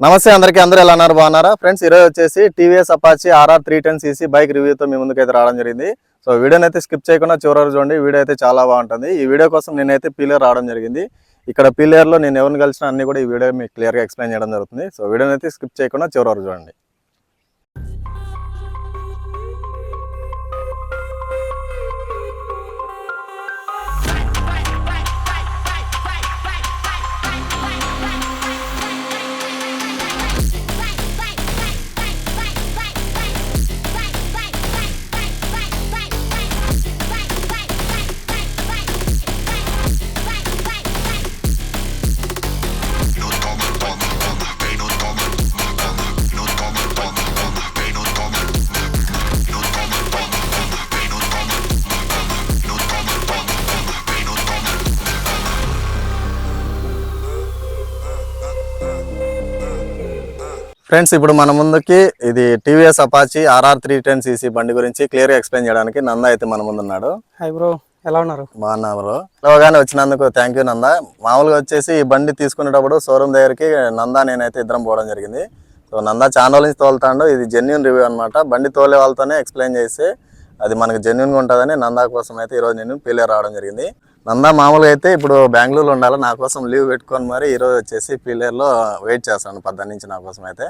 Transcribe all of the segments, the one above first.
నమస్తే అందరికీ అందరూ ఎలా ఉన్నారు? బాగున్నారా? ఫ్రెండ్స్ ఈరోజు వచ్చేసి TVS Apache RR three ten CC bike రివ్యూతో మీ ముందుకైతే రావడం జరిగింది. సో వీడియోని అయితే స్కిప్ చేయకుండా చివరి చూడండి. వీడియో అయితే చాలా బాగుంటుంది. ఈ వీడియో కోసం నేనైతే పీలియర్ రావడం జరిగింది. ఇక్కడ పీలియర్లో నేను ఎవరిని కలిసిన అన్ని కూడా ఈ వీడియో మీకు క్లియర్గా ఎక్స్ప్లెయిన్ చేయడం జరుగుతుంది. సో వీడియోని అయితే స్కిప్ చేయకుండా చివరి చూడండి. ఫ్రెండ్స్ ఇప్పుడు మన ముందుకి ఇది TVS Apache RR three ten CC బండి గురించి క్లియర్గా ఎక్స్ప్లెయిన్ చేయడానికి నంద అయితే మన ముందు ఉన్నాడు. హాయ్ బ్రో ఎలా ఉన్నారు? బాగున్నా బ్రో. పిలవగానే వచ్చినందుకు థ్యాంక్ యూ నంద. మామూలుగా వచ్చేసి ఈ బండి తీసుకునేటప్పుడు షోరూమ్ దగ్గరికి నంద నేనైతే ఇద్దరం పోవడం జరిగింది. సో నంద ఛానల్ నుంచి తోలుతాడు. ఇది జెన్యున్ రివ్యూ అన్నమాట. బండి తోలే వాళ్ళతోనే ఎక్స్ప్లెయిన్ చేసి అది మనకు జెన్యున్గా ఉంటుందని నందా కోసం అయితే ఈరోజు నేను పీలే రావడం జరిగింది. నందా మామూలుగా అయితే ఇప్పుడు బెంగళూరులో ఉండాలి నా కోసం లీవ్ పెట్టుకొని మరి ఈరోజు వచ్చేసి పీలేర్లో వెయిట్ చేస్తాను పద్దెనిమిది నుంచి నా కోసం అయితే.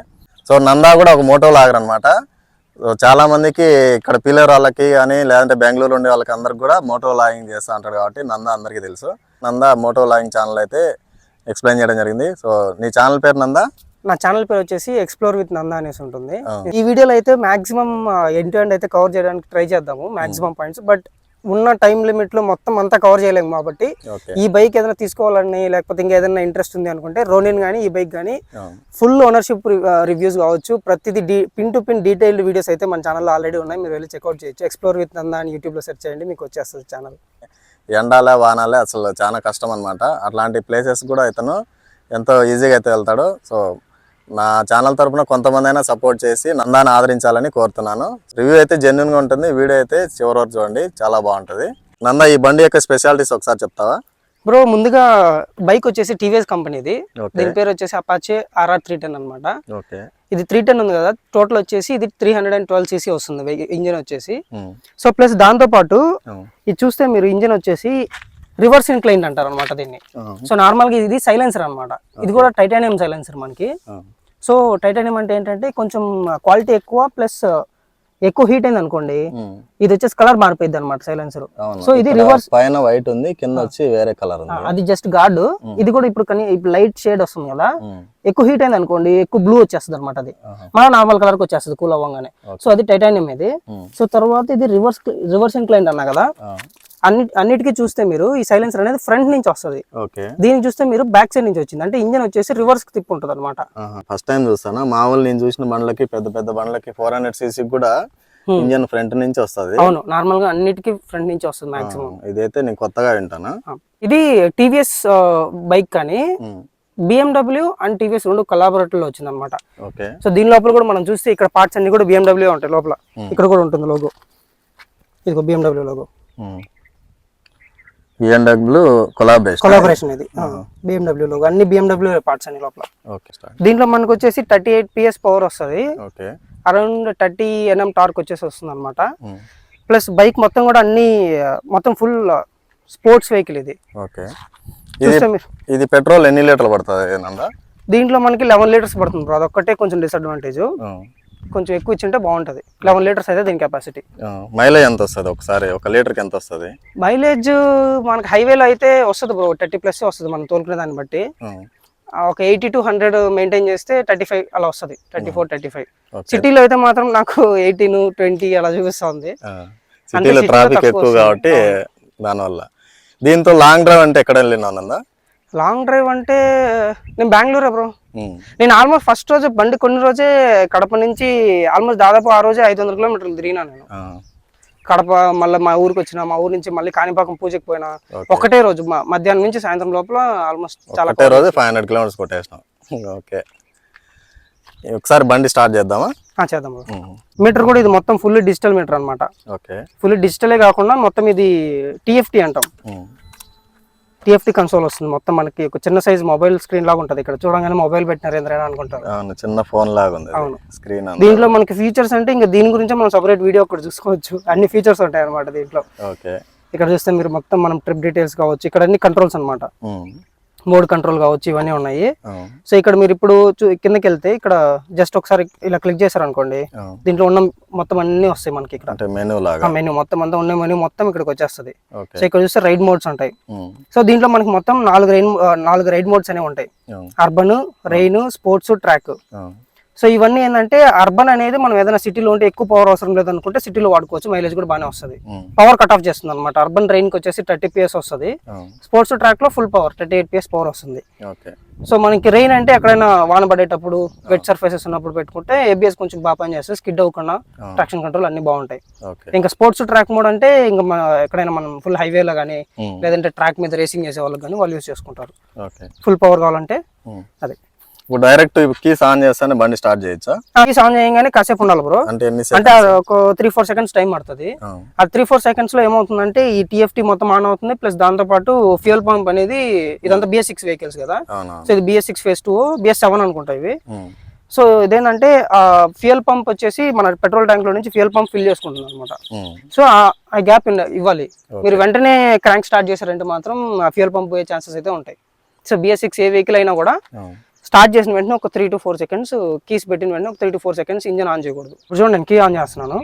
సో నందా కూడా ఒక మోటో లాగర్ అనమాట సో చాలా మందికి ఇక్కడ పీలర్ వాళ్ళకి కానీ లేదంటే బెంగళూరు ఉండే వాళ్ళకి అందరికి కూడా మోటో లాగింగ్ చేస్తూ ఉంటారు కాబట్టి నందా అందరికీ తెలుసు. నందా మోటో లాగింగ్ ఛానల్ అయితే ఎక్స్ప్లెయిన్ చేయడం జరిగింది. సో నీ ఛానల్ పేరు నందా? నా ఛానల్ పేరు వచ్చేసి ఎక్స్ప్లోర్ విత్ నందా అనేసి ఉంటుంది. ఈ వీడియోలో అయితే మాక్సిమం ఎండ్ టు ఎండ్ అయితే కవర్ చేయడానికి ట్రై చేద్దాము మాక్సిమం పాయింట్స్ బట్ ఉన్న టైం లిమిట్లో మొత్తం అంతా కవర్ చేయలేము కాబట్టి ఈ బైక్ ఏదైనా తీసుకోవాలని లేకపోతే ఇంకా ఏదైనా ఇంట్రెస్ట్ ఉంది అనుకుంటే రోనిన్ కానీ ఈ బైక్ కానీ ఫుల్ ఓనర్షిప్ రివ్యూస్ కావచ్చు. ప్రతిదీ D pin to pin detailed videos అయితే మన ఛానల్లో ఆల్రెడీ ఉన్నాయి. మీరు వెళ్ళి చెక్అవుట్ చేయొచ్చు. ఎక్స్ప్లోర్ విత్ నందా అని యూట్యూబ్లో సెర్చ్ చేయండి. మీకు వచ్చేస్తుంది ఛానల్ ఎండాలే వానాలే అసలు చాలా కష్టం అనమాట అట్లాంటి ప్లేసెస్ కూడా ఇతను ఎంతో ఈజీగా అయితే వెళ్తాడు. సో నా ఛానల్ తరపున కొంతమంది అయినా సపోర్ట్ చేసి నందాన్ని ఆదరించాలని కోరుతున్నాను. రివ్యూ అయితే జెన్యున్గా ఉంటుంది. వీడియో అయితే చివరి వరకు చూడండి. చాలా బాగుంటుంది. నందా ఈ బండి యొక్క స్పెషాలిటీస్ ఒకసారి చెప్తావా? బ్రో ముందుగా బైక్ వచ్చేసి టీవీఎస్ కంపెనీది దీని పేరు వచ్చేసి అపాచే ఆర్ఆర్ త్రీ టెన్ అనమాట ఇది త్రీ టెన్ ఉంది కదా. టోటల్ వచ్చేసి ఇది three hundred and twelve CC వస్తుంది. ఇంజిన్ వచ్చేసి. సో ప్లస్ దాంతో పాటు ఇది చూస్తే మీరు ఇంజిన్ వచ్చేసి రివర్స్ ఇన్క్లైన్ అంటారు అనమాట దీన్ని సో నార్మల్గా ఇది సైలెన్సర్ అన్నమాట. ఇది కూడా టైటానియం సైలెన్సర్ మనకి. సో టైటానియం అంటే ఏంటంటే కొంచెం క్వాలిటీ ఎక్కువ ప్లస్ ఎక్కువ హీట్ అయింది అనుకోండి ఇది వచ్చేసి కలర్ మారిపోయింది అనమాట సైలెన్సర్. సో ఇది రివర్స్ పైన వైట్ ఉంది కింద వచ్చి వేరే కలర్ ఉంది. అది జస్ట్ గార్డ్. ఇది కూడా ఇప్పుడు కానీ ఇప్పుడు లైట్ షేడ్ వస్తుంది కదా ఎక్కువ హీట్ అయింది అనుకోండి ఎక్కువ బ్లూ వచ్చేస్తుంది అనమాట అది. మన నార్మల్ కలర్కి వచ్చేస్తుంది కూల్ అవ్వగానే. సో అది టైటానియం ఇది. సో తర్వాత ఇది రివర్స్ రివర్స్ ఇన్క్లైన్ అన్నా కదా అన్ని అన్నిటికీ చూస్తే మీరు ఈ సైలెన్సర్ అనేది ఫ్రంట్ నుంచి వస్తుంది. ఓకే. దీనికి చూస్తే మీరు బ్యాక్ సైడ్ నుంచి వచ్చింది. అంటే ఇంజన్ వచ్చేసి రివర్స్ తిప్పు ఉంటుంది అనమాట ఫస్ట్ టైం చూస్తాను? మామూలు నేను చూసిన బండ్లకి పెద్ద పెద్ద బండ్లకి ఫోర్ హండ్రెడ్ సీసీ కూడా ఇంజన్ ఫ్రంట్ నుంచి వస్తుంది. అవును. నార్మల్గా అన్నిటికీ ఫ్రంట్ నుంచి వస్తుంది మాక్సిమం ఇదైతే నేను కొత్తగా వింటాను? ఇది టీవీఎస్ బైక్ కానీ బిఎండబ్ల్యూ అండ్ టీవీఎస్ రెండు collaborative లో వచ్చింది అనమాట ఓకే. సో దీని లోపల కూడా మనం చూస్తే ఇక్కడ పార్ట్స్ అన్ని కూడా బిఎండబ్ల్యూ ఉంటాయి లోపల. ఇక్కడ కూడా ఉంటుంది లోగో ఇదిగో BMW logo BMW collaboration collaboration ఇది. బిఎండబ్ల్యూ లోగో అన్ని బిఎండబ్ల్యూ పార్ట్స్ అన్ని లోపల. దీంట్లో మనకు వచ్చేసి థర్టీ ఎయిట్ పిఎస్ పవర్ వస్తుంది అరౌండ్ థర్టీ ఎన్ఎం టార్క్ వచ్చేసి వస్తుంది అనమాట ప్లస్ బైక్ మొత్తం కూడా అన్ని మొత్తం ఫుల్ స్పోర్ట్స్ వెహికల్ ఇది. ఓకే ఇది పెట్రోల్ ఎన్ని లీటర్లు పడుతుంది దీంట్లో మనకి లెవెన్ లీటర్స్ పడుతుంది బ్రో. అదొక్కటే కొంచెం డిసడ్వాంటేజ్ కొంచెం ఎక్కువ ఇచ్చింటే బాగుంటుంది. లెవెన్ లీటర్స్ అయితే దీని కెపాసిటీ మైలేజ్ ఎంత వస్తుంది ఒకసారి? ఒక లీటర్కి ఎంత వస్తుంది? మైలేజ్ మనకి హైవేలో అయితే వస్తుంది బ్రో థర్టీ ప్లస్ వస్తుంది మనం తోలుకునే దాన్ని బట్టి. ఒక ఎయిటీ టు హండ్రెడ్ మెయింటైన్ చేస్తే థర్టీ ఫైవ్ అలా వస్తుంది. థర్టీ ఫోర్ థర్టీ ఫైవ్ సిటీలో అయితే మాత్రం నాకు ఎయిటీన్ ట్వంటీ అలా చూపిస్తుంది. సిటీలో ట్రాఫిక్ ఎక్కువ. కాబట్టి దానివల్ల. దీంతో లాంగ్ డ్రైవ్ అంటే ఎక్కడ వెళ్ళినానందా లాంగ్ డ్రైవ్ అంటే నేను బెంగళూరే బ్రో నేను ఆల్మోస్ట్ ఫస్ట్ రోజు బండి కొన్ని రోజే కడప నుంచి ఆల్మోస్ట్ దాదాపు ఆ రోజే ఐదు వందల కిలోమీటర్లు తిరిగినా నేను. కడప మళ్ళీ మా ఊరికి వచ్చిన మా ఊరి నుంచి మళ్ళీ కాణిపాకం పూజకి పోయినా. ఒకటే రోజు మధ్యాహ్నం నుంచి సాయంత్రం లోపల ఆల్మోస్ట్ చాలా రోజు ఫైవ్ హండ్రెడ్ కిలోమీటర్స్ కొట్టేసినాం. ఓకే. ఒకసారి బండి స్టార్ట్ చేద్దామా? చేద్దాం మీటర్ కూడా ఇది మొత్తం ఫుల్ డిజిటల్ మీటర్ అన్నమాట. ఓకే. ఫుల్ డిజిటలే కాకుండా మొత్తం ఇది టిఎఫ్టి అంటాం. టిఎఫ్టీ కన్సోల్ వస్తుంది. మొత్తం మనకి ఒక చిన్న సైజ్ మొబైల్ స్క్రీన్ లాగా ఉంటుంది ఇక్కడ. చూడంగానే మొబైల్ పెట్టినారు ఏంద్రైనా అనుకుంటారు. అవును చిన్న ఫోన్ లాగా ఉంది. అవును. స్క్రీన్ దీంట్లో మనకి ఫీచర్స్ అంటే ఇంకా దీని గురించి మనం సపరేట్ వీడియో ఒకటి చూసుకోవచ్చు. అన్ని ఫీచర్స్ ఉంటాయి అనమాట దీంట్లో. ఓకే. ఇక్కడ చూస్తే మీరు మొత్తం మనం ట్రిప్ డీటెయిల్స్ కావచ్చు. ఇక్కడ అన్ని కంట్రోల్స్ అనమాట. మోడ్ కంట్రోల్ కావచ్చు ఇవన్నీ ఉన్నాయి. సో ఇక్కడ మీరు ఇప్పుడు కిందకి వెళ్తే ఇక్కడ జస్ట్ ఒకసారి ఇలా క్లిక్ చేశారు అనుకోండి. దీంట్లో ఉన్న మొత్తం అన్ని వస్తాయి మనకి ఇక్కడ అంటే మెనూ లాగా మెనూ మొత్తం అంతా ఉన్న మెనూ మొత్తం ఇక్కడికి వచ్చేస్తుంది సో ఇక్కడ చూస్తే రైడ్ మోడ్స్ ఉంటాయి. సో దీంట్లో మనకి మొత్తం నాలుగు రైడ్ నాలుగు రైడ్ మోడ్స్ అనేవి ఉంటాయి. Urban rain sports track. So ఇవన్నీ ఏంటంటే అర్బన్ అనేది మనం ఏదైనా సిటీలో ఉంటే ఎక్కువ పవర్ అవసరం లేదనుకుంటే సిటీలో వాడుకోవచ్చు మైలేజ్ కూడా బాగానే వస్తుంది. పవర్ కట్ ఆఫ్ చేస్తుంది అనమాట అర్బన్కి వచ్చేసి థర్టీ పిఎస్ వస్తుంది. స్పోర్ట్స్ ట్రాక్లో full power thirty eight PS power వస్తుంది. సో మనకి రెయిన్ అంటే ఎక్కడైనా వాన పడేటప్పుడు వెట్ సర్ఫేసెస్ ఉన్నప్పుడు పెట్టుకుంటే ఏబిఎస్ కొంచెం బాగా పని చేస్తుంది. స్కిడ్ అవ్వకుండా. ట్రాక్షన్ కంట్రోల్ అన్ని బాగుంటాయి. ఇంకా స్పోర్ట్స్ ట్రాక్ మోడ్ అంటే ఇంకా ఎక్కడైనా మనం ఫుల్ హైవేలో కానీ. లేదంటే ట్రాక్ మీద రేసింగ్ చేసే వాళ్ళకి కానీ వాళ్ళు యూస్ చేసుకుంటారు. ఫుల్ పవర్ కావాలంటే. అదే. ఇప్పుడు డైరెక్ట్ కీస్ ఆన్ చేస్తానే బండి స్టార్ట్ చేయొచ్చా? ఈ ఆన్ చేయగానే కాసేపు ఉండాలి బ్రో అంటే ఎన్ని అంటే ఒక త్రీ ఫోర్ సెకండ్స్ టైం పడుతుంది. ఆ. త్రీ ఫోర్ సెకండ్స్లో ఏమవుతుందంటే ఈ టీఎఫ్టీ మొత్తం ఆన్ అవుతుంది ప్లస్ దాంతో పాటు ఫ్యూయల్ పంప్ అనేది ఇదంతా బిఎస్ సిక్స్ వెహికల్స్ కదా. సో ఇది BS six phase two BS seven అనుకుంటా ఇవి. ఉమ్. సో ఇదేంటంటే ఆ ఫ్యూయల్ పంప్ వచ్చేసి మన పెట్రోల్ ట్యాంక్లో నుంచి ఫ్యూయల్ పంప్ ఫిల్ చేసుకుంటుంది అనమాట ఉమ్. సో ఆ- గ్యాప్ ఇవ్వాలి. మీరు వెంటనే క్రాంక్ స్టార్ట్ చేశారంటే మాత్రం ఆ ఫ్యూయల్ పంప్ పోయే ఛాన్సెస్ అయితే ఉంటాయి. సో బిఎస్ సిక్స్ ఏ వెహికల్ అయినా కూడా అవును. స్టార్ట్ చేసిన వెంటనే ఒక three to four seconds keys పెట్టిన వెంటనే ఒక three to four seconds engine on చేయకూడదు. ఇప్పుడు చూడండి నేను కీ ఆన్ చేస్తున్నాను.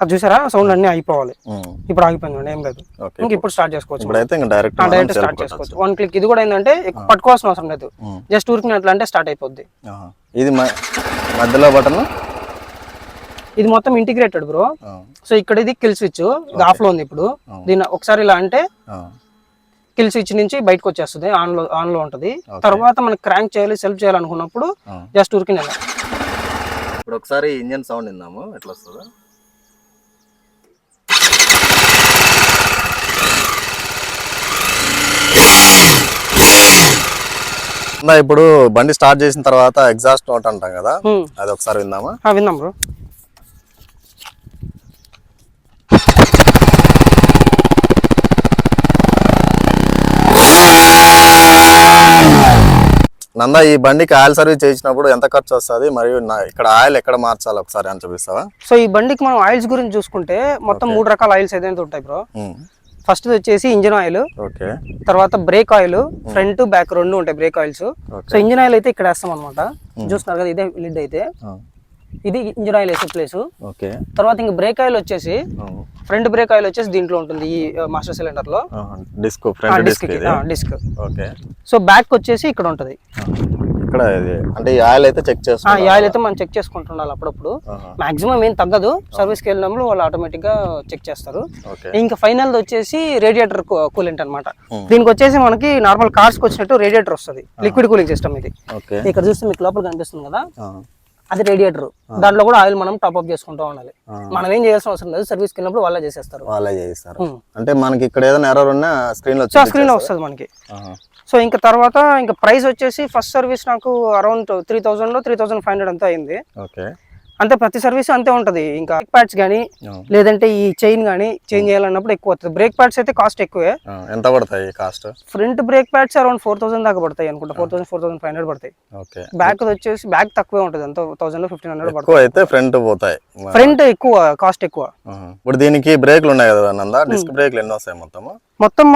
అది చూసారా? సౌండ్ అన్ని అయిపోవాలి. ఇప్పుడు ఆగిపోయింది ఏం లేదు. ఇంక ఇప్పుడు స్టార్ట్ చేసుకోవచ్చు. డైరెక్ట్ స్టార్ట్ చేసుకోవచ్చు. వన్ క్లిక్ ఇది కూడా ఏంటంటే పట్టుకోవాల్సిన అవసరం లేదు. జస్ట్ ఊరికి అట్లా అంటే స్టార్ట్ అయిపోద్ది. ఇది మధ్యలో బటన్ ఇది మొత్తం ఇంటిగ్రేటెడ్ బ్రో సో ఇక్కడ ఇది కిల్ స్విచ్ ఇది ఆఫ్లో ఉంది ఇప్పుడు. దీన్ని ఒకసారి ఇలా అంటే కిల్ స్విచ్ నుంచి బయటకు వచ్చేస్తుంది. ఆన్లో ఆన్లో ఉంటది. తర్వాత మనకి క్రాంక్ చేయాలి సెల్ఫ్ చేయాలనుకున్నప్పుడు జస్ట్ ఊరికి ఇప్పుడు ఒకసారి ఇంజన్ సౌండ్ విందాము. ఎట్లా వస్తుందో. ఇప్పుడు బండి స్టార్ట్ చేసిన తర్వాత ఎగ్జాస్ట్ నోట్ అంటాం కదా. అది ఒకసారి విందామా? విన్నాం బ్రో నందా ఈ బండికి ఆయిల్ సర్వీస్ చేసినప్పుడు ఎంత ఖర్చు వస్తుంది? మరియు ఇక్కడ ఆయిల్ ఎక్కడ మార్చాలి ఒకసారి అని చూపిస్తావా? సో ఈ బండికి మనం ఆయిల్స్ గురించి చూసుకుంటే మొత్తం మూడు రకాల ఆయిల్స్ ఏదైతే ఉంటాయి బ్రో. ఫస్ట్ వచ్చేసి ఇంజిన్ ఆయిల్ ఓకే. తర్వాత బ్రేక్ ఆయిల్ ఫ్రంట్ బ్యాక్ రెండు ఉంటాయి brake oils. So engine oil అయితే ఇక్కడ వేస్తాం అనమాట చూస్తున్నారు కదా ఇదే లిడ్ అయితే. ఇది ఇంజిన్ ఆయిల్ వేసే ప్లేస్. ఓకే. తర్వాత ఇంక బ్రేక్ ఆయిల్ వచ్చేసి. ఫ్రంట్ బ్రేక్ ఆయిల్ వచ్చేసి దీంట్లో ఉంటుంది ఈ master సిలిండర్లో disc front disc disc. Okay. So back వచ్చేసి ఇక్కడ ఉంటది. ఇక్కడ అంటే ఈ ఆయిల్ అయితే చెక్ చేస్తాం ఈ ఆయిల్ అయితే మనం చెక్ చేసుకుంటుండాలి అప్పుడప్పుడు. మాక్సిమం ఏం తగ్గదు. సర్వీస్కి వెళ్ళినప్పుడు వాళ్ళు ఆటోమేటిక్గా చెక్ చేస్తారు. ఇంకా ఫైనల్ వచ్చేసి రేడియేటర్ కూలెంట్ అన్నమాట. దీనికి వచ్చేసి మనకి నార్మల్ కార్స్కి వచ్చినట్టు రేడియేటర్ వస్తుంది. లిక్విడ్ కూలింగ్ సిస్టమ్ ఇది. ఇక్కడ చూస్తే మీకు లోపల కనిపిస్తుంది కదా. అది రేడియేటర్ దాంట్లో కూడా ఆయిల్ మనం టాప్ అప్ చేసుకుంటూ ఉండాలి. మనం ఏం చేయాల్సిన అవసరం లేదు సర్వీస్కి వెళ్ళినప్పుడు వాళ్ళే చేసేస్తారు. వాళ్ళే చేయిస్తారు. ఉమ్. అంటే మనకి ఇక్కడ ఏదైనా ఎర్రర్ ఉన్నా స్క్రీన్లో స్క్రీన్ వస్తుంది మనకి. సో ఇంకా తర్వాత ఇంకా ప్రైస్ వచ్చేసి ఫస్ట్ సర్వీస్ నాకు around three thousand three thousand five hundred అంతా అయింది. ఓకే. అంటే ప్రతి సర్వీస్ అంతే ఉంటది. ఇంకా బ్రేక్ ప్యాడ్స్ కానీ లేదంటే ఈ చైన్ కానీ చేంజ్ చేయాలన్నప్పుడు ఎక్కువ అవుతుంది బ్రేక్ ప్యాడ్స్ అయితే కాస్ట్ ఎక్కువే. ఎంత పడతాయి cost front brake pads around four thousand దాకా పడతాయి అనుకుంటా. Four thousand four thousand five hundred పడతాయి. ఓకే. బ్యాక్ వచ్చేసి బ్యాక్ తక్కువే ఉంటుంది. ఎంత థౌసండ్ ఫిఫ్టీన్ హండ్రెడ్ పడుతుంది అయితే ఫ్రంట్ పోతాయి. ఫ్రంట్ ఎక్కువ కాస్ట్ ఎక్కువ. ఇప్పుడు దీనికి బ్రేక్లు ఉన్నాయి కదా నందా? డిస్క్ బ్రేక్లు ఎన్ని వస్తాయి మొత్తము? మొత్తం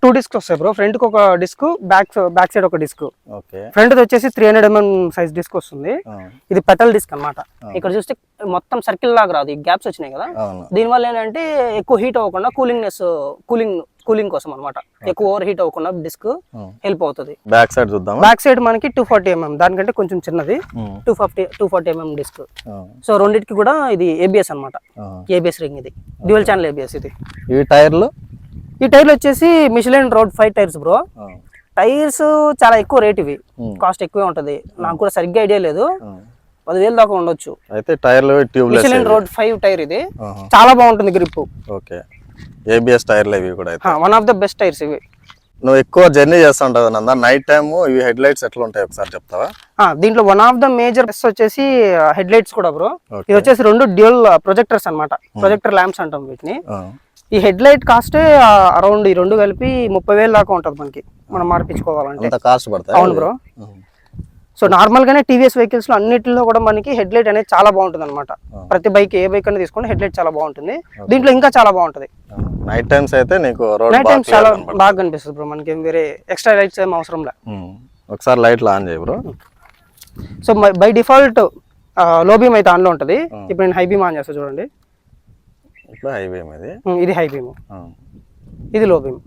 టూ డిస్క్ వస్తాయి బ్రో ఫ్రంట్కి ఒక డిస్క్ బ్యాక్ బ్యాక్ సైడ్ ఒక డిస్క్ ఓకే. ఫ్రంట్ వచ్చేసి three hundred MM size disc వస్తుంది. ఇది పెటల్ డిస్క్ అన్నమాట. ఇక్కడ చూస్తే మొత్తం సర్కిల్ లాగా రాదు. ఈ గ్యాప్స్ వచ్చినాయి కదా. అవును. దీనివల్ల ఏంటంటే ఎక్కువ హీట్ అవ్వకుండా కూలింగ్నెస్ కూలింగ్ కూలింగ్ కోసం అన్నమాట. ఎక్కువ ఓవర్ హీట్ అవ్వకుండా డిస్క్. హెల్ప్ అవుతుంది. బ్యాక్ సైడ్ చూద్దామా? బ్యాక్ సైడ్ మనకి టూ ఫార్టీ ఎంఎం దానికంటే కొంచెం చిన్నది. Two forty two forty MM disc so రెండింటికి కూడా ఇది ఏబిఎస్ అన్నమాట. ఏబిఎస్ రింగ్ ఇది. డ్యూయల్ ఛానల్ ఏబిఎస్ ఇది. ఈ టైర్లు? ఈ టైర్లు వచ్చేసి Michelin road five tyres bro tyres చాలా ఎక్కువ రేట్ ఇవి. కాస్ట్ ఎక్కువే ఉంటది. నాకు కూడా సరిగ్గా ఐడియా లేదు. పదివేలు దాకా ఉండొచ్చు. అయితే టైర్లు మిషిలిన్ రోడ్ ఫైవ్ టైర్ ఇది. చాలా బాగుంటుంది గ్రిప్ ఓకే. ఏబిఎస్ టైర్లు ఇవి కూడా one of the best tyres ఇవి. నువ్వు ఎక్కువ జర్నీ చేస్తూ ఉంటావు నందా? నైట్ టైమ్ ఇవి హెడ్ లైట్స్ ఎట్లా ఉంటాయి ఒకసారి చెప్తావా? దీంట్లో వన్ ఆఫ్ ద మేజర్ వచ్చేసి హెడ్ లైట్స్ కూడా బ్రో. ఇది వచ్చేసి రెండు డ్యూయల్ ప్రొజెక్టర్స్ అన్నమాట. ప్రొజెక్టర్ ల్యాంప్స్ అంటాం వీటిని. ఈ హెడ్ లైట్ కాస్టే అరౌండ్ ఈ రెండు కలిపి ముప్పై వేలు దాకా ఉంటుంది మనకి. మనం మార్పించుకోవాలంటే. కాస్ట్ పడతాయి? అవును బ్రో సో నార్మల్ గానే టీవీఎస్ వెహికల్స్లో అన్నిటిలో కూడా మనకి హెడ్ లైట్ అనేది చాలా బాగుంటుంది అనమాట ప్రతి బైక్ ఏ బైక్ అనేది తీసుకోండి హెడ్ లైట్ చాలా బాగుంటుంది. దీంట్లో ఇంకా చాలా బాగుంటుంది. నైట్ టైమ్స్ అయితే నీకు రోడ్ నైట్ టైమ్స్ చాలా బాగా కనిపిస్తుంది బ్రో మనకి వేరే ఎక్స్ట్రా లైట్స్ ఏం అవసరం లే. ఒకసారి లైట్లు ఆన్ చేయి బ్రో సో బై డిఫాల్ట్లో బీమ్ అయితే ఆన్లో ఉంటుంది. ఇప్పుడు నేను హై బీమ్ ఆన్ చేస్తా చూడండి. ఇట్లా హైవే మీద ఉమ్, ఇది హై బీమ్ ఇది లో బీమ్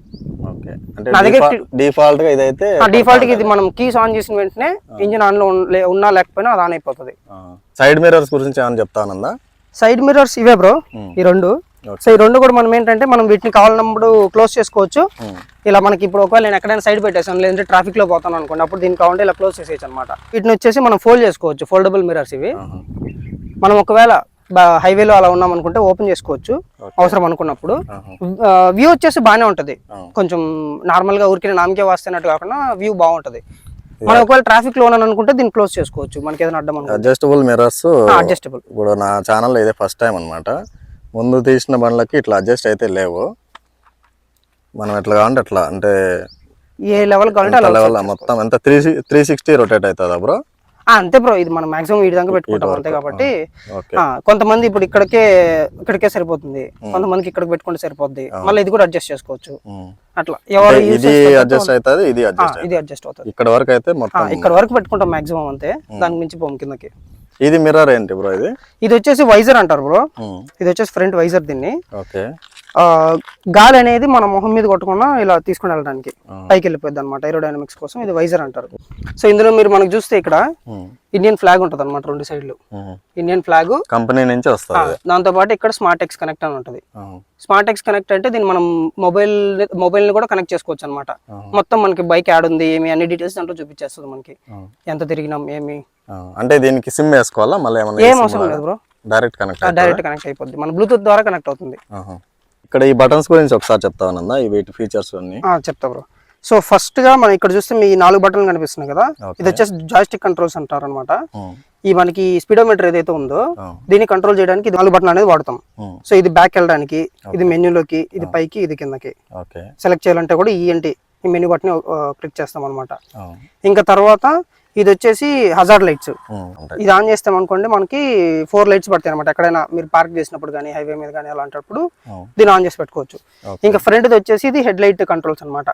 ఓకే. అంటే నా దగ్గర డిఫాల్ట్గా ఇదైతే డిఫాల్ట్కి ఇది మనం కీస్ ఆన్ చేసిన వెంటనే ఇంజిన్ ఆన్లో ఉన్- లే- ఉన్నా లేకపోయినా అది ఆన్ అయిపోతుంది. సైడ్ మిర్రర్స్ గురించి ఏమైనా చెప్తానందా? సైడ్ మిర్రర్స్ ఇవే బ్రో ఈ రెండు. సో ఈ రెండు కూడా మనం ఏంటంటే మనం వీటిని కావాలన్నప్పుడు క్లోజ్ చేసుకోవచ్చు. ఇలా మనకి ఇప్పుడు ఒకవేళ నేను ఎక్కడైనా సైడ్ పెట్టేసాను లేదంటే ట్రాఫిక్లో పోతాను అనుకోండి అప్పుడు దీనికి కావాలంటే ఇలా క్లోజ్ చేసేయచ్చు అనమాట వీటిని వచ్చేసి మనం ఫోల్డ్ చేసుకోవచ్చు ఫోల్డబుల్ మిర్రర్స్ ఇవి. మనం ఒకవేళ హైవేలో అలా ఉన్నాం అనుకుంటే ఓపెన్ చేసుకోవచ్చు. అవసరం అనుకున్నప్పుడు. వ్యూ వచ్చేసి బాగానే ఉంటది. కొంచెం నార్మల్గా ఊరికి నామకే వాస్తున్నట్టు కాకుండా వ్యూ బాగుంటది. మనం ఒకవేళ ట్రాఫిక్లో అనుకుంటే దీన్ని క్లోజ్ చేసుకోవచ్చు. మనకి ఏదైనా అడ్డం అడ్జస్టబుల్ మిర్రర్స్ అడ్జస్టబుల్ ఇప్పుడు నా ఛానల్లో ఇదే ఫస్ట్ టైం అన్నమాట. ముందు తీసిన బండ్లకి ఇట్లా అడ్జస్ట్ అయితే లేవు. మనం ఎట్లా కావాలంటే అట్లా అంటే ఏ లెవెల్ కావాలంటే లెవెల్ మొత్తం ఎంత? త్రీ త్రీ సిక్స్టీ రొటేట్ అవుతుందా బ్రో అంతే బ్రో ఇది మనం మాక్సిమం వీడి దాకా పెట్టుకుంటాం అంతే కాబట్టి. కొంతమంది ఇప్పుడు ఇక్కడికే ఇక్కడికే సరిపోతుంది. కొంతమందికి ఇక్కడికి పెట్టుకుంటే సరిపోద్ది. మళ్ళీ ఇది కూడా అడ్జస్ట్ చేసుకోవచ్చు. అట్లా. ఎవరు ఇది అడ్జస్ట్ అవుతుంది ఇది అడ్జస్ట్ ఇది అడ్జస్ట్ అవుతుంది. ఇక్కడ వరకు అయితే మొత్తం ఇక్కడ వరకు పెట్టుకుంటాం మాక్సిమం అంతే. దానికి మించి పోం కిందకి. ఇది మిర్రర్ ఏంటి బ్రో ఇది? ఇది వచ్చేసి వైజర్ అంటారు బ్రో ఇది వచ్చేసి ఫ్రంట్ వైజర్ దీన్ని. ఓకే. గాలి అనేది మన మొహం మీద కొట్టకుండా ఇలా తీసుకుని వెళ్ళడానికి పైకి వెళ్ళిపోద్ది అనమాట ఏరోడైనమిక్స్ కోసం. ఇది వైజర్ అంటారు. సో ఇందులో మీరు మనకు చూస్తే ఇక్కడ ఇండియన్ ఫ్లాగ్ ఉంటుంది అనమాట రెండు సైడ్లు ఇండియన్ ఫ్లాగ్ కంపెనీ నుంచి వస్తుంది దాంతో పాటు ఇక్కడ స్మార్ట్ ఎక్స్ కనెక్ట్ అని ఉంటుంది. స్మార్ట్ ఎక్స్ కనెక్ట్ అంటే దీన్ని మనం మొబైల్ మొబైల్ని కూడా కనెక్ట్ చేసుకోవచ్చు అనమాట మొత్తం మనకి బైక్ యాడ్ ఉంది ఏమి అన్ని డీటెయిల్స్ దాంట్లో చూపించేస్తుంది మనకి. ఎంత తిరిగినాం ఏమి. అంటే దీనికి సిమ్ వేసుకోవాలా మళ్ళీ ఏం ఏమన్నా అవసరం లేదు bro. Direct connect direct connect అయిపోద్ది. మన బ్లూటూత్ ద్వారా కనెక్ట్ అవుతుంది. ఇక్కడ ఈ బటన్స్ గురించి ఒకసారి చెప్తావా ఈ వీటి ఫీచర్స్ అన్ని? చెప్తా బ్రో. సో ఫస్ట్గా మనం ఇక్కడ చూస్తే మీ నాలుగు బటన్లు కనిపిస్తున్నాయి కదా? ఇది వచ్చేసి జాయిస్టిక్ కంట్రోల్స్ అంటారు అనమాట ఈ మనకి స్పీడోమీటర్ ఏదైతే ఉందో దీన్ని కంట్రోల్ చేయడానికి నాలుగు బటన్ అనేది వాడతాం. సో ఇది బ్యాక్ వెళ్ళడానికి ఇది మెన్యూలోకి ఇది పైకి ఇది కిందకి సెలెక్ట్ చేయాలంటే కూడా ఈఎన్టీ ఈ మెనూ బటన్ క్లిక్ చేస్తాం అనమాట ఇంకా తర్వాత ఇది వచ్చేసి హజార్డ్ లైట్స్ ఇది ఆన్ చేస్తాం అనుకోండి మనకి ఫోర్ లైట్స్ పడతాయి అనమాట ఎక్కడైనా మీరు పార్క్ చేసినప్పుడు కానీ హైవే మీద కానీ అలాంటప్పుడు దీన్ని ఆన్ చేసి పెట్టుకోవచ్చు. ఇంకా ఫ్రంట్ వచ్చేసి ఇది హెడ్ లైట్ కంట్రోల్స్ అనమాట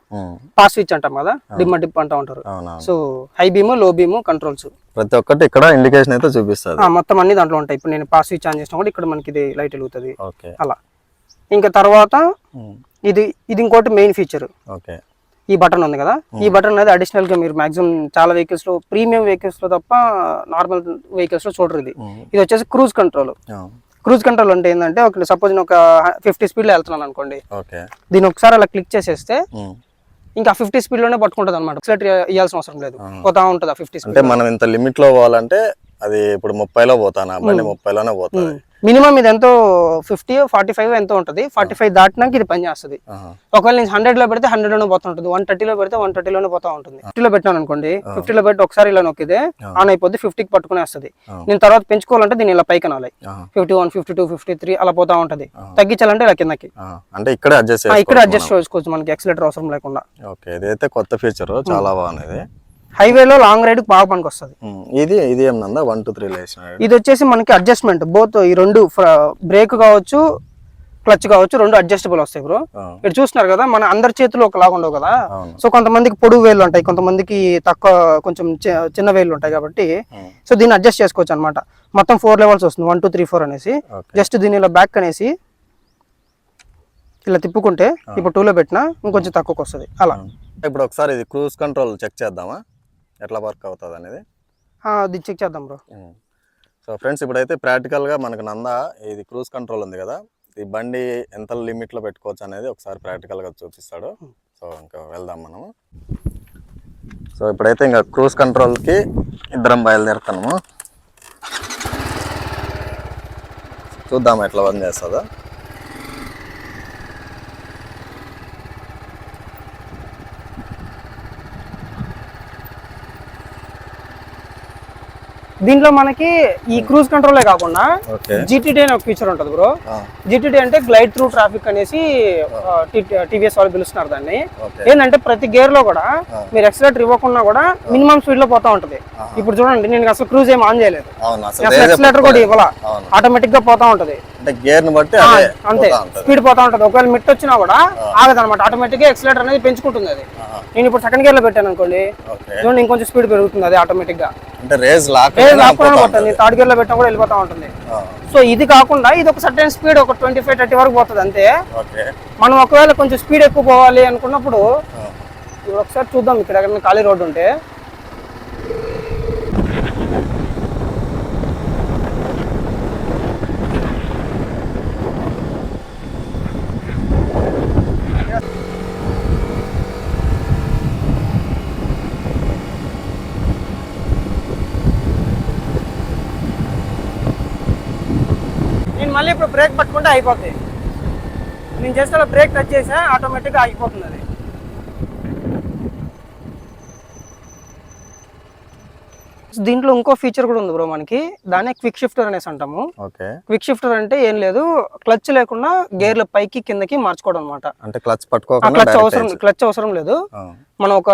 పాస్ స్విచ్ అంటాం కదా డిమ్ డిప్ అంటా ఉంటారు. సో హై బీమ్లో బీమ్ కంట్రోల్స్ ప్రతి ఒక్కటి ఇక్కడ ఇండికేషన్ అయితే చూపిస్తుంది. మొత్తం అన్ని దాంట్లో ఉంటాయి. ఇప్పుడు నేను పాస్ స్విచ్ ఆన్ చేసినా కూడా ఇక్కడ మనకి ఇది లైట్ వెలుగుతుంది. అలా. ఇంకా తర్వాత ఇది ఇది ఇంకోటి మెయిన్ ఫీచర్ ఓకే. ఈ బటన్ ఉంది కదా? ఈ బటన్ అనేది అడిషనల్గా మీరు మాక్సిమం చాలా వెహికల్స్లో ప్రీమియం వెహికల్స్లో తప్ప నార్మల్ వెహికల్స్లో చూడరు ఇది. ఇది వచ్చేసి క్రూజ్ కంట్రోల్ క్రూజ్ కంట్రోల్ అంటే ఏంటంటే ఒక సపోజ్ నేను ఒక ఫిఫ్టీ స్పీడ్లో వెళ్తున్నాను అనుకోండి. దీన్ని ఒకసారి అలా క్లిక్ చేసేస్తే ఇంకా ఫిఫ్టీ స్పీడ్లోనే పట్టుకుంటుంది అనమాట ఇవ్వాల్సిన అవసరం లేదు. పోతా ఉంటుంది ఫిఫ్టీ స్పీడ్ మనం ఇంత లిమిట్లో పోవాలంటే అది ఇప్పుడు ముప్పైలో పోతాను? బండి ముప్పైలోనే పోతుంది. మినిమం ఇది ఎంతో ఫిఫ్టీ ఫార్టీ ఫైవ్ ఎంతో ఉంటుంది. ఫార్టీ ఫైవ్ దాటినాక ఇది పని చేస్తుంది ఆహా. ఒకవేళ నేను హండ్రెడ్లో పెడితే హండ్రెడ్లోనే పోతా ఉంటుంది. వన్ థర్టీలో పెడితే వన్ థర్టీలోనే పోతా ఉంటుంది. ఫిఫ్టీలో పెట్టాను అనుకోండి ఫిఫ్టీలో పెట్టి ఒకసారి ఇలా నొక్కితే ఆన్ అయిపోద్ది ఫిఫ్టీకి పట్టుకునే వస్తుంది నేను తర్వాత పెంచుకోవాలంటే దీన్ని ఇలా పైకి అనాలి. Fifty one fifty two fifty three అలా పోతా ఉంటుంది. తగ్గించాలంటే ఇలా కిందకి. అంటే ఇక్కడే అడ్జస్ట్ ఇక్కడ అడ్జస్ట్ చేసుకోవచ్చు మనకి ఎక్సలేటర్ అవసరం లేకుండా. ఓకే ఇదైతే కొత్త ఫీచర్ చాలా బాగున్నది హైవేలో లాంగ్ రైడ్ బాగా పనికి వస్తుంది ఇది ఇది ఏమన్నా వన్ టూ త్రీ ఇది వచ్చేసి మనకి అడ్జస్ట్మెంట్ బోత్ ఈ రెండు బ్రేక్ కావచ్చు క్లచ్ కావచ్చు రెండు అడ్జస్టబుల్ వస్తాయి బ్రో ఇక్కడ చూస్తున్నారు కదా మన అందరి చేతులు ఒకలాగా ఉండవు కదా. సో కొంతమందికి పొడుగు వేలు ఉంటాయి కొంతమందికి తక్కువ కొంచెం చిన్న వేలు ఉంటాయి కాబట్టి సో దీన్ని అడ్జస్ట్ చేసుకోవచ్చు అనమాట మొత్తం ఫోర్ లెవెల్స్ వస్తుంది వన్ టూ త్రీ ఫోర్ అనేసి. జస్ట్ దీన్ని ఇలా బ్యాక్ అనేసి ఇలా తిప్పుకుంటే ఇప్పుడు టూలో పెట్టినా ఇంకొంచెం తక్కువకి వస్తుంది అలా ఇప్పుడు ఒకసారి ఇది క్రూజ్ కంట్రోల్ చెక్ చేద్దామా? ఎట్లా వర్క్ అవుతుంది అనేది అది చెక్ చేద్దాం బ్రో. సో ఫ్రెండ్స్ ఇప్పుడైతే ప్రాక్టికల్గా మనకు నంద ఇది క్రూజ్ కంట్రోల్ ఉంది కదా ఈ బండి ఎంత లిమిట్లో పెట్టుకోవచ్చు అనేది ఒకసారి ప్రాక్టికల్గా చూపిస్తాడు. సో ఇంకా వెళ్దాం మనము. సో ఇప్పుడైతే ఇంకా క్రూజ్ కంట్రోల్కి ఇద్దరం బయలుదేరుతాము చూద్దాం ఎట్లా బంద్ చేస్తుందో. దీంట్లో మనకి ఈ క్రూజ్ కంట్రోలే కాకుండా జీటీడీ అనే ఒక ఫీచర్ ఉంటుంది బ్రో. జీటీడీ అంటే గ్లైడ్ త్రూ ట్రాఫిక్ అనేసి టీవీఎస్ వాళ్ళు పిలుస్తున్నారు దాన్ని. ఏంటంటే ప్రతి గేర్లో కూడా మీరు ఎక్సలేటర్ ఇవ్వకుండా కూడా మినిమం స్పీడ్లో పోతా ఉంటది. ఇప్పుడు చూడండి నేను అసలు క్రూజ్ ఏం ఆన్ చేయలేదు. అసలు ఎక్సలేటర్ కూడా ఇవ్వాల? ఆటోమేటిక్గా పోతా ఉంటది. అంటే గేర్ని బట్టి అంతే. స్పీడ్ పోతా ఉంటది. ఒకవేళ మిట్ వచ్చినా కూడా ఆగదు అనమాట ఆటోమేటిక్గా ఎక్సలేటర్ అనేది పెంచుకుంటుంది అది. నేను ఇప్పుడు సెకండ్ గేర్లో పెట్టాను అనుకోండి చూడండి ఇంకొంచెం స్పీడ్ పెరుగుతుంది అది ఆటోమేటిక్గా. అంటే రేస్ లాక్ లాక్కుండా పోతుంది థర్డ్ గేర్లో పెట్టినా కూడా వెళ్ళిపోతా ఉంటుంది. సో ఇది కాకుండా ఇది ఒక సర్టెన్ స్పీడ్ ఒక ట్వంటీ ఫైవ్ థర్టీ వరకు పోతుంది అంతే. మనం ఒకవేళ కొంచెం స్పీడ్ ఎక్కువ పోవాలి అనుకున్నప్పుడు ఇప్పుడు ఒకసారి చూద్దాం. ఇక్కడ ఎక్కడ ఖాళీ రోడ్డు ఉంటే ఇప్పుడు బ్రేక్ పట్టుకుంటే అయిపోద్ది నేను జస్ట్ అలా బ్రేక్ టచ్ చేసా ఆటోమేటిక్గా ఆగిపోతుంది అది దీంట్లో ఇంకో ఫీచర్ కూడా ఉంది బ్రో మనకి. దాన్నే క్విక్ షిఫ్టర్ అనేసి అంటాము. ఓకే. క్విక్ షిఫ్టర్ అంటే ఏం లేదు. క్లచ్ లేకుండా గేర్ల పైకి కిందకి మార్చుకోవడం అనమాట అంటే క్లచ్ పట్టుకోకుండా క్లచ్ అవసరం. క్లచ్ అవసరం లేదు. మనం ఒక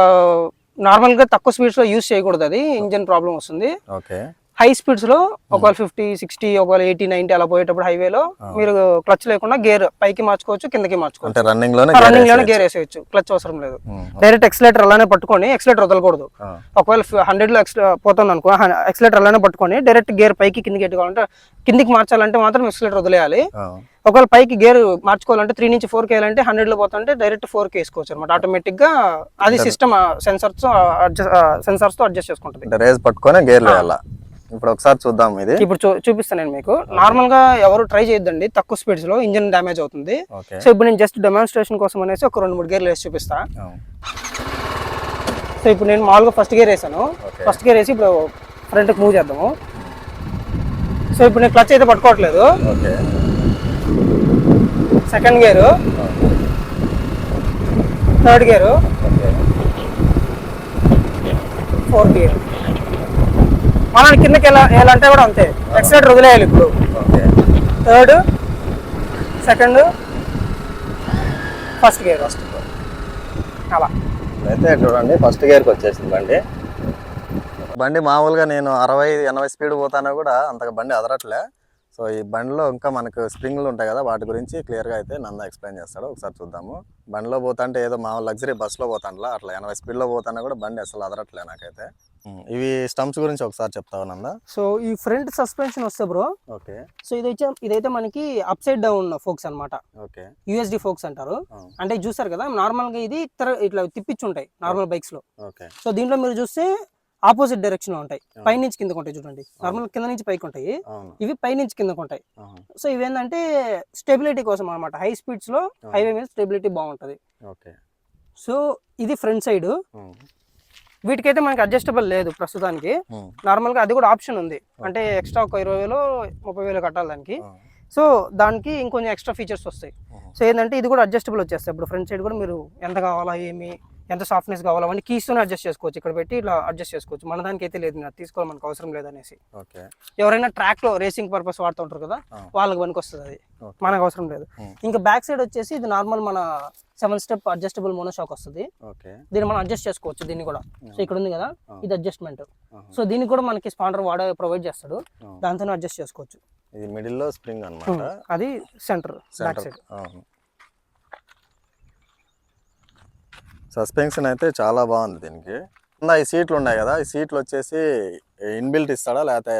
నార్మల్గా తక్కువ స్పీడ్స్లో యూస్ చేయకూడదు అది. ఇంజిన్ ప్రాబ్లం వస్తుంది. ఓకే. హై స్పీడ్స్లో ఒకవేళ ఫిఫ్టీ సిక్స్టీ ఒకవేళ ఎయిటీ నైన్టీ అలా పోయేటప్పుడు హైవేలో మీరు క్లచ్ లేకుండా గేర్ పైకి మార్చుకోవచ్చు కిందకి మార్చుకోవచ్చు. రన్నింగ్లోనే రన్నింగ్లోనే గేర్ వేసేయచ్చు. క్లచ్ అవసరం లేదు. డైరెక్ట్ ఎక్సలేటర్ అలానే పట్టుకొని ఎక్సలేటర్ వదలకూడదు. ఒకవేళ హండ్రెడ్లో పోతుంది అనుకో ఎక్సలేటర్ అలానే పట్టుకొని డైరెక్ట్ గేర్ పైకి కిందికి ఎట్టుకోవాలంటే కిందికి మార్చాలంటే మాత్రం ఎక్సలేటర్ వదిలేయాలి. ఒకవేళ పైకి గేర్ మార్చుకోవాలంటే త్రీ నుంచి ఫోర్కి వేయాలంటే హండ్రెడ్లో పోతుంటే డైరెక్ట్ ఫోర్కి వేసుకోవచ్చు అనమాట ఆటోమేటిక్గా అది సిస్టమ్ సెన్సర్స్ సెన్సర్స్తో అడ్జస్ట్ చేసుకుంటది. రేస్ పట్టుకొని గేర్ ఇప్పుడు ఒకసారి చూద్దాం ఇది. ఇప్పుడు చూపిస్తాను నేను మీకు. నార్మల్గా ఎవరు ట్రై చేయొద్దండి తక్కువ స్పీడ్స్లో ఇంజిన్ డ్యామేజ్ అవుతుంది. సో ఇప్పుడు నేను జస్ట్ డెమాన్స్ట్రేషన్ కోసం అనేసి ఒక రెండు మూడు గేర్లు వేసి చూపిస్తా. సో ఇప్పుడు నేను మామూలుగా ఫస్ట్ గేర్ వేసాను. ఫస్ట్ గేర్ వేసి ఇప్పుడు ఫ్రంట్కి మూవ్ చేద్దాము. సో ఇప్పుడు నేను క్లచ్ అయితే పట్టుకోవట్లేదు. Second gear. Third gear. Fourth gear. మనం కిందకి అంటే కూడా అంతే. ఎక్సలేటర్ వదిలేయాలి ఇప్పుడు. Third second first gear first అలా. అయితే చూడండి ఫస్ట్ గేర్కి వచ్చేసింది బండి. బండి మామూలుగా నేను అరవై ఎనభై స్పీడ్ పోతానా కూడా అంతగా బండి అదరట్లే. సో ఈ బండిలో ఇంకా మనకు స్ప్రింగ్లు ఉంటాయి కదా వాటి గురించి క్లియర్గా అయితే నంద ఎక్స్ప్లెయిన్ చేస్తాడు. ఒకసారి చూద్దాము. బండిలో పోతాంటే ఏదో మామూలు లగ్జరీ బస్సులో పోతాంట్లా అట్లా ఎనభై స్పీడ్లో పోతానా కూడా బండి అసలు అదరట్లే నాకైతే. ఇవి స్టంప్స్ గురించి ఒకసారి చెప్తావు నంద? సో ఈ ఫ్రంట్ సస్పెన్షన్ వస్తే బ్రో ఓకే. సో ఇదైతే ఇదైతే మనకి అప్ సైడ్ డౌన్ ఫోక్స్ అన్నమాట. ఓకే. యూఎస్డి ఫోక్స్ అంటారు. అంటే ఇది చూసారు కదా నార్మల్గా ఇది ఇట్లా తిప్పించి ఉంటాయి నార్మల్ బైక్స్లో ఓకే. సో దీంట్లో మీరు చూస్తే ఆపోజిట్ డైరెక్షన్లో ఉంటాయి. పై నుంచి కిందకు ఉంటాయి చూడండి. నార్మల్ కింద నుంచి పైకి ఉంటాయి. ఇవి పై నుంచి కిందకు ఉంటాయి. సో ఇవేంటంటే స్టెబిలిటీ కోసం అనమాట హై స్పీడ్స్లో హైవే మీద స్టెబిలిటీ బాగుంటది. ఓకే. సో ఇది ఫ్రంట్ సైడ్. వీటికైతే మనకి అడ్జస్టబుల్ లేదు ప్రస్తుతానికి. నార్మల్గా అది కూడా ఆప్షన్ ఉంది. అంటే ఎక్స్ట్రా ఒక ఇరవై వేలు ముప్పై వేలు కట్టాలి దానికి. సో దానికి ఇంకొంచెం ఎక్స్ట్రా ఫీచర్స్ వస్తాయి. సో ఏంటంటే ఇది కూడా అడ్జస్టబుల్ వచ్చేస్తాయి. ఇప్పుడు ఫ్రంట్ సైడ్ కూడా మీరు ఎంత కావాలా ఏమి ఎంత సాఫ్ట్నెస్ కావాలా అవన్నీ కీస్తోనే అడ్జస్ట్ చేసుకోవచ్చు. ఇక్కడ పెట్టి ఇలా అడ్జస్ట్ చేసుకోవచ్చు. మన దానికి అయితే లేదు నాకు తీసుకోవాలి మనకు అవసరం లేదనేసి. ఓకే. ఎవరైనా ట్రాక్లో రేసింగ్ పర్పస్ వాడుతూ ఉంటారు కదా. వాళ్ళకి పనికి వస్తుంది అది. మనకు అవసరం లేదు. ఇంకా బ్యాక్ సైడ్ వచ్చేసి ఇది నార్మల్ మన సెవెన్ స్టెప్ అడ్జస్టబుల్ మోనోషాక్ వస్తుంది. ఓకే. దీన్ని మనం అడ్జస్ట్ చేసుకోవచ్చు దీన్ని కూడా. సో ఇక్కడ ఉంది కదా. ఇది అడ్జస్ట్మెంట్ సో దీనికి కూడా మనకి స్పాండర్ వాడ ప్రొవైడ్ చేస్తాడు. దాంతోనే అడ్జస్ట్ చేసుకోవచ్చు. ఇది మిడిల్లో స్ప్రింగ్ అనమాట అది సెంటర్ బ్యాక్ సైడ్ అవును సస్పెన్షన్ అయితే చాలా బాగుంది దీనికి. కింద ఈ సీట్లు ఉన్నాయి కదా ఈ సీట్లు వచ్చేసి ఇన్బిల్ట్ ఇస్తాడా లేకపోతే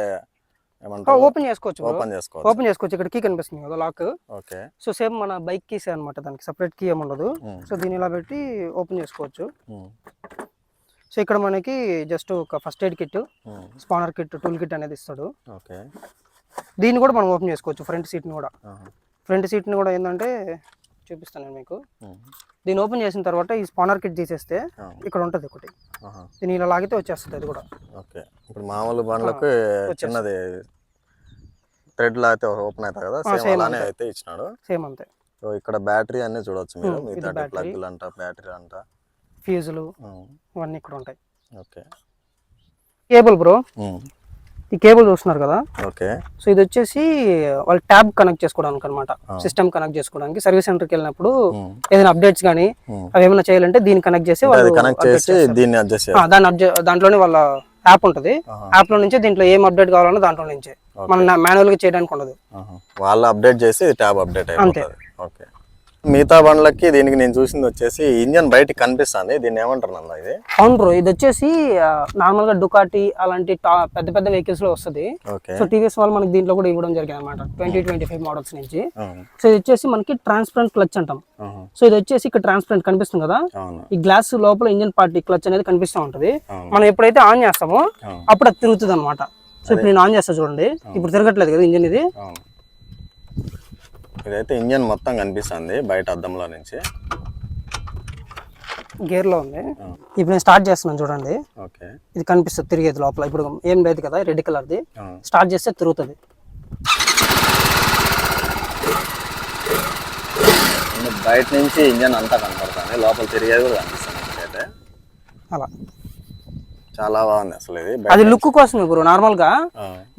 ఏమంటారు? ఓపెన్ చేసుకోవచ్చు ఓపెన్ చేసుకోవచ్చు. ఓపెన్ చేసుకోవచ్చు. ఇక్కడ కీ కనిపిస్తుంది కదా లాక్. ఓకే. సో సేమ్ మన బైక్ కీస్ అనమాట దానికి సపరేట్ కీ ఏమి ఉండదు. సో దీన్ని ఇలా పెట్టి ఓపెన్ చేసుకోవచ్చు. సో ఇక్కడ మనకి జస్ట్ ఒక first aid kit spanner kit tool kit అనేది ఇస్తాడు. ఓకే. దీన్ని కూడా మనం ఓపెన్ చేసుకోవచ్చు ఫ్రంట్ సీట్ని కూడా. ఫ్రంట్ సీట్ని కూడా ఏంటంటే చూపిస్తాను నేను మీకు దీన్ని ఓపెన్ చేసిన తర్వాత ఈ స్పానర్ కిట్ తీసేస్తే ఇక్కడ ఉంటుంది ఒకటి. దీన్ని ఇలా లాగితే వచ్చేస్తుంది అది కూడా. ఓకే. ఇప్పుడు మామూలు బండ్లకు చిన్నది థ్రెడ్ అయితే ఓపెన్ అవుతాయి కదా? సేమ్ అలానే. అయితే ఇచ్చినాడు. సేమ్ అంతే. సో ఇక్కడ బ్యాటరీ అన్ని చూడొచ్చు మీరు. మిగతా. ప్లగ్లు అంట బ్యాటరీ అంట. ఫ్యూజులు ఇవన్నీ ఇక్కడ ఉంటాయి. ఓకే. Cable bro. ఈ కేబుల్ చూస్తున్నారు కదా? ఓకే. సో ఇది వచ్చేసి వాళ్ళు ట్యాబ్ కనెక్ట్ చేసుకోవడానికి అనమాట సిస్టమ్ కనెక్ట్ చేసుకోవడానికి. సర్వీస్ సెంటర్కి వెళ్ళినప్పుడు ఏదైనా అప్డేట్స్ కానీ. అవి ఏమైనా చేయాలంటే దీన్ని కనెక్ట్ చేసి వాళ్ళు కనెక్ట్ చేసి. దీన్ని దాంట్లోనే వాళ్ళ యాప్ ఉంటుంది. యాప్లో నుంచి దీంట్లో ఏం అప్డేట్ కావాలన్నా దాంట్లో నుంచే. మనం మాన్యువల్గా చేయడానికి ఉండదు. వాళ్ళు అప్డేట్ చేసి ట్యాబ్ అప్డేట్ అయిపోతుంది. ఓకే. మిగతా బండ్లకి దీనికి నేను చూసింది వచ్చేసి ఇంజన్ బయటికి కనిపిస్తుంది. దీన్ని ఏమంటారు నంద ఇది? అవును బ్రో ఇది వచ్చేసి నార్మల్గా డుకాటి అలాంటి పెద్ద పెద్ద వెహికల్స్లో వస్తుంది సో టీవీఎస్ వాళ్ళు మనకి దీంట్లో కూడా ఇవ్వడం జరిగింది అనమాట ట్వంటీ ట్వంటీ ఫైవ్ మోడల్స్ నుంచి. సో ఇది వచ్చేసి మనకి ట్రాన్స్పరెంట్ క్లచ్ అంటాం. సో ఇది వచ్చేసి ఇక్కడ ట్రాన్స్పరెంట్ కనిపిస్తుంది కదా? ఈ గ్లాస్ లోపల ఇంజన్ పార్ట్ క్లచ్ అనేది కనిపిస్తూ ఉంటది. మనం ఎప్పుడైతే ఆన్ చేస్తామో. అప్పుడు అది తిరుగుతుంది అనమాట సో ఇప్పుడు నేను ఆన్ చేస్తా చూడండి. ఇప్పుడు తిరగట్లేదు కదా ఇంజన్ ఇది? ఇదైతే ఇంజన్ మొత్తం కనిపిస్తుంది బయట అద్దంలో నుంచి. గేర్లో ఉంది ఇప్పుడు నేను స్టార్ట్ చేస్తున్నాను చూడండి. ఓకే. ఇది కనిపిస్తుంది తిరిగేది లోపల. ఇప్పుడు ఏం లేదు కదా రెడ్ కలర్ది. స్టార్ట్ చేస్తే తిరుగుతుంది. బయట నుంచి ఇంజన్ అంతా కనపడుతుంది లోపల తిరిగేది కూడా కనిపిస్తుంది. అలా. చాలా బాగుంది అసలు ఇది. అది లుక్ కోసమే బ్రో నార్మల్గా.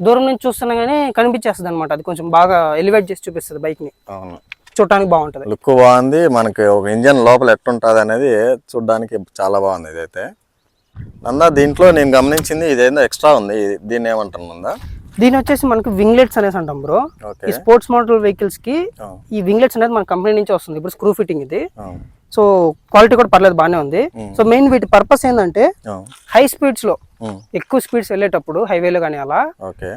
దూరం నుంచి చూస్తున్నా గానీ కనిపించేస్తుంది అనమాట అది కొంచెం బాగా ఎలివేట్ చేసి చూపిస్తుంది బైక్ని. అవును. చూడటానికి బాగుంటది. లుక్ బాగుంది. మనకి ఒక ఇంజన్ లోపల ఎట్టుంటుంది అనేది చూడడానికి చాలా బాగుంది ఇదైతే. నందా దీంట్లో నేను గమనించింది ఇదేందో ఎక్స్ట్రా ఉంది. దీన్ని ఏమంటాను నందా? దీని వచ్చేసి మనకి వింగ్లెట్స్ అనేసి అంటాం బ్రో ఈ స్పోర్ట్స్ మోడల్ వెహికల్స్కి ఈ వింగ్లెట్స్ అనేది మన కంపెనీ నుంచి వస్తుంది. ఇప్పుడు స్క్రూ ఫిట్టింగ్ ఇది. సో క్వాలిటీ కూడా పర్లేదు బాగానే ఉంది. సో మెయిన్ వీటి పర్పస్ ఏంటంటే హై స్పీడ్స్లో ఎక్కువ స్పీడ్స్ వెళ్ళేటప్పుడు హైవేలో కానీ అలా ఓకే.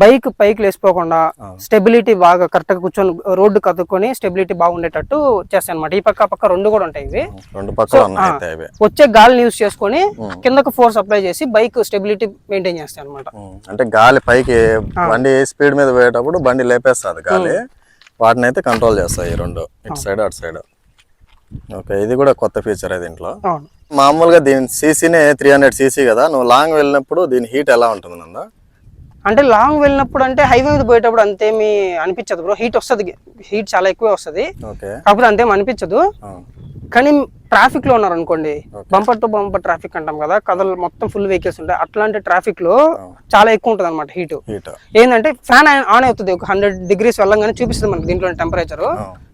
బైక్ పైకి లేసిపోకుండా స్టెబిలిటీ బాగా కరెక్ట్గా కూర్చొని రోడ్డు కదుకొని స్టెబిలిటీ బాగుండేటట్టు చేస్తాయి అనమాట ఈ పక్క పక్క రెండు కూడా ఉంటాయి ఇవి. వచ్చే గాలిని యూస్ చేసుకొని కిందకు ఫోర్స్ అప్లై చేసి బైక్ స్టెబిలిటీ మెయింటైన్ చేస్తాయి అనమాట అంటే గాలి పైకి బండి స్పీడ్ మీద పోయేటప్పుడు బండి లేపేస్తుంది గాలి. వాటిని అయితే కంట్రోల్ చేస్తాయి రెండు. ఇటు సైడ్ అటు సైడ్. ఓకే ఇది కూడా కొత్త ఫీచర్ దీంట్లో? అవును. మామూలుగా దీని సీసీనే త్రీ హండ్రెడ్ సీసీ కదా నువ్వు లాంగ్ వెళ్ళినప్పుడు దీని హీట్ ఎలా ఉంటుంది నందా? అంటే లాంగ్ వెళ్ళినప్పుడు అంటే హైవే మీద పోయేటప్పుడు అంతేమి అనిపించదు బ్రో హీట్ వస్తుంది హీట్ చాలా ఎక్కువే వస్తుంది. కాకపోతే అంతేం అనిపించదు. కానీ ట్రాఫిక్లో ఉన్నారు అనుకోండి బంపర్ టు బంపర్ ట్రాఫిక్ అంటాం కదా కథలు మొత్తం ఫుల్ వెహికల్స్ ఉంటాయి. అట్లాంటి ట్రాఫిక్లో చాలా ఎక్కువ ఉంటుంది అనమాట హీట్ హీట్ ఏంటంటే ఫ్యాన్ ఆన్ అవుతుంది ఒక హండ్రెడ్ డిగ్రీస్ వెళ్ళంగానే చూపిస్తుంది మనకి దీంట్లో టెంపరేచర్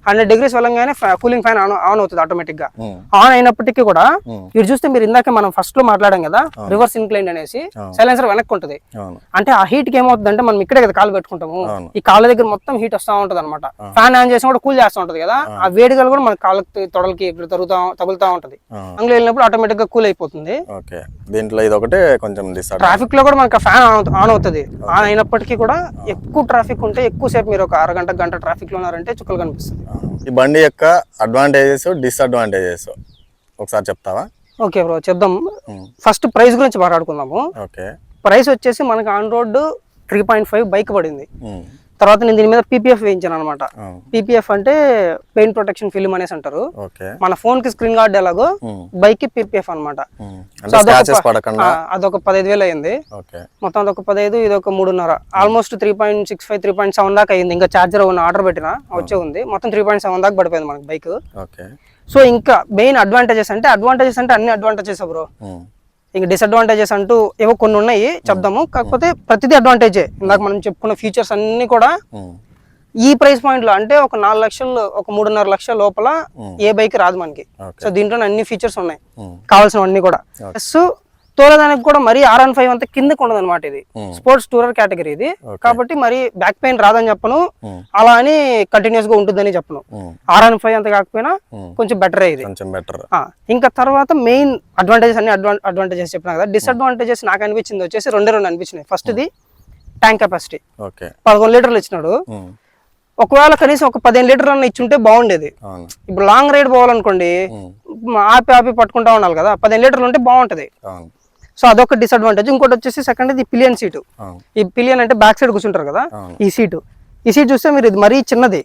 హండ్రెడ్ డిగ్రీస్ వెళ్ళంగానే కూలింగ్ ఫ్యాన్ ఆన్ ఆన్ అవుతుంది ఆటోమేటిక్గా ఆన్ అయినప్పటికీ కూడా మీరు చూస్తే మీరు ఇందాక మనం ఫస్ట్లో మాట్లాడాం కదా రివర్స్ ఇన్క్లైన్ అనేసి సైలెన్సర్ వెనక్కి ఉంటుంది. అంటే ఆ హీట్కి ఏమవుతుంది అంటే మనం ఇక్కడే కదా కాలు పెట్టుకుంటాము. ఈ కాళ్ళ దగ్గర మొత్తం హీట్ వస్తూ ఉంటది అనమాట ఫ్యాన్ ఆన్ చేసి కూడా కూల్ చేస్తూ ఉంటది కదా. ఆ వేడిగాలు కూడా మన కాళ్ళకి తొడలకి ఇక్కడ తరుగుతా తగులుతా ఉంటది. అందులో వెళ్ళినప్పుడు ఆటోమేటిక్గా కూల్ అయిపోతుంది దీంట్లో ఇది ఒకటే కొంచెం ట్రాఫిక్లో కూడా మనకి ఫ్యాన్ ఆన్ అవుతుంది. ఆన్ అయినప్పటికీ కూడా ఎక్కువ ట్రాఫిక్ ఉంటే ఎక్కువ సేపు మీరు ఒక అరగంట గంట ట్రాఫిక్లో ఉన్నారంటే చుక్కలు కనిపిస్తుంది. ఈ బండి యొక్క అడ్వాంటేజెస్ డిసడ్వాంటేజెస్ ఒకసారి చెప్తావా? ఓకే బ్రో చెప్దాం. ఫస్ట్ ప్రైస్ గురించి మాట్లాడుకుందాము. ఓకే. ప్రైస్ వచ్చేసి మనకి on road three point five bike పడింది. తర్వాత నేను దీని మీద పీపీఎఫ్ వేయించాను అనమాట. పీపీఎఫ్ అంటే పెయిన్ ప్రొటెక్షన్ ఫిల్మ్ అనేసి అంటారు. మన ఫోన్కి స్క్రీన్ గార్డ్ ఎలాగో బైక్కి పీపీఎఫ్ అనమాట. అదొక పదహైదు వేలు అయింది. మొత్తం అదొక పదహైదు ఇది ఒక మూడున్నర. Almost three point six five three point seven దాకా అయింది. ఇంకా చార్జర్ ఉన్న ఆర్డర్ పెట్టిన వచ్చే ఉంది. మొత్తం త్రీ పాయింట్ సెవెన్ దాకా పడిపోయింది మనకి బైక్. సో ఇంకా మెయిన్ అడ్వాంటేజెస్ అంటే అడ్వాంటేజెస్ అంటే అన్ని అడ్వాంటేజెస్ బ్రో. ఇంకా డిసడ్వాంటేజెస్ అంటూ ఏవో కొన్ని ఉన్నాయి చెప్దాము. కాకపోతే ప్రతిదీ అడ్వాంటేజే ఇందాక మనం చెప్పుకున్న ఫీచర్స్ అన్ని కూడా ఉమ్, ఈ ప్రైస్ పాయింట్లో అంటే ఒక నాలుగు లక్షలు ఒక మూడున్నర లక్షల లోపల ఏ బైక్ రాదు మనకి. సో దీంట్లో అన్ని ఫీచర్స్ ఉన్నాయి. కావాల్సినవన్నీ కూడా. ప్లస్ తోలదానికి కూడా మరీ ఆర్ వన్ ఫైవ్ అంతా కిందకు ఉండదు అనమాట ఇది. Hmm. స్పోర్ట్స్ టూరర్ కేటగిరీ ఇది. కాబట్టి మరి బ్యాక్ పెయిన్ రాదని చెప్పను. Hmm. అలా అని కంటిన్యూస్గా ఉంటుందని చెప్పను. ఆర్ వన్ ఫైవ్ అంత కాకపోయినా Hmm. కొంచెం బెటరే ఇది. కొంచెం బెటర్ ఆ, ఇంకా తర్వాత మెయిన్ అడ్వాంటేజెస్ అన్ని అడ్వాంటేజెస్ చెప్పినా కదా. డిసడ్వాంటేజెస్ నాకు అనిపించింది వచ్చేసి రెండే రెండు అనిపించినాయి. ఫస్ట్ ఇది ట్యాంక్ కెపాసిటీ పదకొండు లీటర్లు ఇచ్చినాడు. ఉమ్, ఒకవేళ కనీసం ఒక పదిహేను లీటర్లు అన్న ఇచ్చుంటే బాగుండేది. ఇప్పుడు లాంగ్ రైడ్ పోవాలనుకోండి ఆపి ఆపి పట్టుకుంటా ఉండాలి కదా. పదిహేను లీటర్లు ఉంటే బాగుంటది. సో అదొక డిసడ్వాంటేజ్ ఇంకోటి వచ్చేసి సెకండ్ ఇది పిలియన్ సీటు ఈ పిలియన్ అంటే బ్యాక్ సైడ్ కూర్చుంటారు కదా. ఈ సీటు ఈ సీట్ చూస్తే మీరు ఇది మరీ చిన్నది.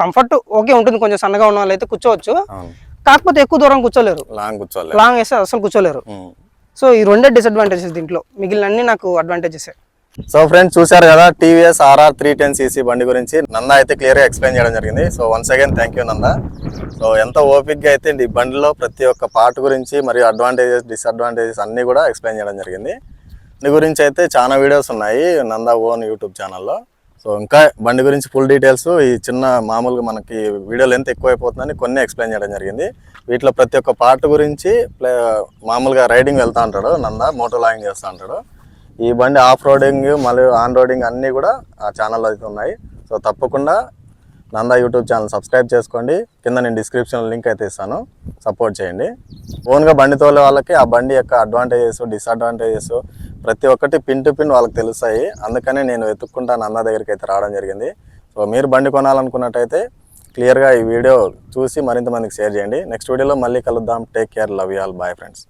కంఫర్ట్ ఓకే ఉంటుంది కొంచెం సన్నగా ఉన్న వాళ్ళు అయితే కూర్చోవచ్చు కాకపోతే ఎక్కువ దూరం కూర్చోలేరు. లాంగ్ వేస్తే అసలు కూర్చోలేరు. సో ఈ రెండే డిసడ్వాంటేజెస్ దీంట్లో. మిగిలిన అన్ని నాకు అడ్వాంటేజెస్ సో ఫ్రెండ్స్ చూశారు కదా TVS RR three ten CC బండి గురించి. నంద అయితే క్లియర్గా ఎక్స్ప్లెయిన్ చేయడం జరిగింది. So once again thank you Nanda so ఎంత ఓపిక్గా అయితే ఈ బండిలో ప్రతి ఒక్క పార్ట్ గురించి మరియు అడ్వాంటేజెస్ డిసడ్వాంటేజెస్ అన్నీ కూడా ఎక్స్ప్లెయిన్ చేయడం జరిగింది. నీ గురించి అయితే చాలా వీడియోస్ ఉన్నాయి నందా ఓన్ యూట్యూబ్ ఛానల్లో. సో ఇంకా బండి గురించి ఫుల్ డీటెయిల్స్ ఈ చిన్న మామూలుగా మనకి వీడియో లెంత్ ఎక్కువైపోతుందని కొన్ని ఎక్స్ప్లెయిన్ చేయడం జరిగింది. వీటిలో ప్రతి ఒక్క పార్ట్ గురించి ప్లే మామూలుగా రైడింగ్ వెళ్తా ఉంటాడు నంద మోటో లాగింగ్ చేస్తూ ఉంటాడు ఈ బండి ఆఫ్ రోడింగ్ మళ్ళీ ఆన్ రోడింగ్ అన్నీ కూడా ఆ ఛానల్లో అయితే ఉన్నాయి. సో తప్పకుండా నందా యూట్యూబ్ ఛానల్ సబ్స్క్రైబ్ చేసుకోండి. కింద నేను డిస్క్రిప్షన్ లింక్ అయితే ఇస్తాను. సపోర్ట్ చేయండి. ఓన్గా బండి తోలే వాళ్ళకి ఆ బండి యొక్క అడ్వాంటేజెస్ డిసడ్వాంటేజెస్ ప్రతి ఒక్కటి పిన్ టు పిన్ వాళ్ళకి తెలుస్తాయి. అందుకనే నేను వెతుక్కుంటా నందా దగ్గరికి అయితే రావడం జరిగింది. సో మీరు బండి కొనాలనుకున్నట్టయితే క్లియర్గా ఈ వీడియో చూసి మరింత మందికి షేర్ చేయండి. నెక్స్ట్ వీడియోలో మళ్ళీ కలుద్దాం. Take care love you all bye friends